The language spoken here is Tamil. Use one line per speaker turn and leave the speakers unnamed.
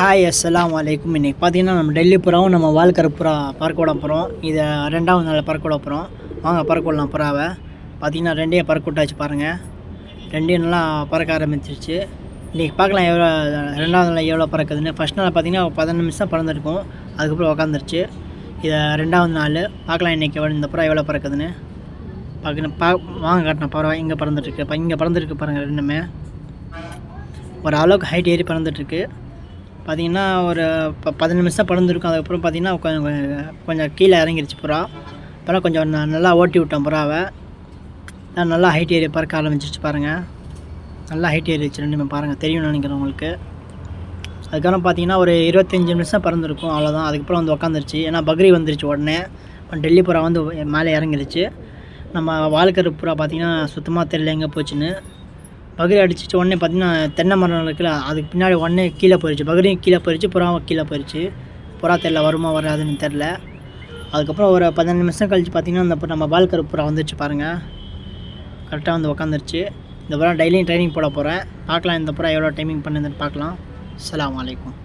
ஹாய் அஸ்லாம் வலைக்கும் இன்னைக்கு பார்த்தீங்கன்னா நம்ம டெல்லி புறாவும் நம்ம வால்கர் புறா பறக்க விட போகிறோம் இதை ரெண்டாவது நாள் பறக்க விட போகிறோம் வாங்க பறக்க விடலாம் புறாவை. பார்த்தீங்கன்னா ரெண்டையும் பறக்க விட்டாச்சு பாருங்கள் ரெண்டையும் நல்லா பறக்க ஆரம்பிச்சிருச்சு. இன்றைக்கி பார்க்கலாம் எவ்வளோ ரெண்டாவது நாள் எவ்வளோ பறக்குதுன்னு. ஃபஸ்ட் நாள் பார்த்தீங்கன்னா பதினஞ்சு நிமிஷம் பறந்துருக்கும். அதுக்கப்புறம் உக்காந்துருச்சு. இதை ரெண்டாவது நாள் பார்க்கலாம் இன்றைக்கி எவ்வளோ இந்த புறா எவ்வளோ பறக்குதுன்னு. பார்க்கணும் பா வாங்க காட்டின புறா இங்கே பறந்துட்டுருக்கு. இப்போ இங்கே பறந்துருக்கு பாருங்கள் ரெண்டுமே. ஒரு அளவுக்கு ஹைட் ஏறி பறந்துட்டுருக்கு. பார்த்தீங்கன்னா ஒரு ப பதினஞ்சு நிமிஷம் பறந்துருக்கும் அதுக்கப்புறம் பார்த்தீங்கன்னா கொஞ்சம் கொஞ்சம் கொஞ்சம் கீழே இறங்கிருச்சு புறா. அப்புறம் கொஞ்சம் நான் நல்லா ஓட்டி விட்டோம் புறாவை நான் நல்லா ஹைட் ஏறி பறக்க ஆரம்பிச்சிருச்சு பாருங்கள் நல்லா ஹைட் ஏறிச்சு ரெண்டுமே பாருங்கள் தெரியும்னு நினைக்கிறேன் உங்களுக்கு. அதுக்கப்புறம் பார்த்தீங்கன்னா ஒரு இருபத்தஞ்சி நிமிஷம் பறந்துருக்கும். அவ்வளோதான் அதுக்கப்புறம் வந்து உக்காந்துருச்சு. ஏன்னா பக்ரி வந்துருச்சு உடனே. டெல்லி புறா வந்து மேலே இறங்கிருச்சு. நம்ம வாழ்க்கிற புறா பார்த்தீங்கன்னா சுத்தமாக தெரியல எங்கே போச்சுன்னு. பகிரி அடிச்சிச்சு உடனே பார்த்தீங்கன்னா தென்னை மரம் இருக்குல்ல அதுக்கு பின்னாடி உடனே கீழே போயிடுச்சு பகிரியும் கீழே போயிடுச்சு புறாவும் கீழே போயிடுச்சு புறா தெரில வருமா வராதுன்னு தெரில அதுக்கப்புறம் ஒரு பதினஞ்சு நிமிஷம் கழிச்சு பார்த்தீங்கன்னா அந்த நம்ம பால்கர் புறா வந்துருச்சு பாருங்கள் கரெக்டாக வந்து உக்காந்துருச்சு. இந்த புறா டெய்லியும் ட்ரைனிங் போட போகிறேன் பார்க்கலாம் இந்த புறா எவ்வளோ டைமிங் பண்ணுதுன்னு பார்க்கலாம். அலாம் வலைக்கம்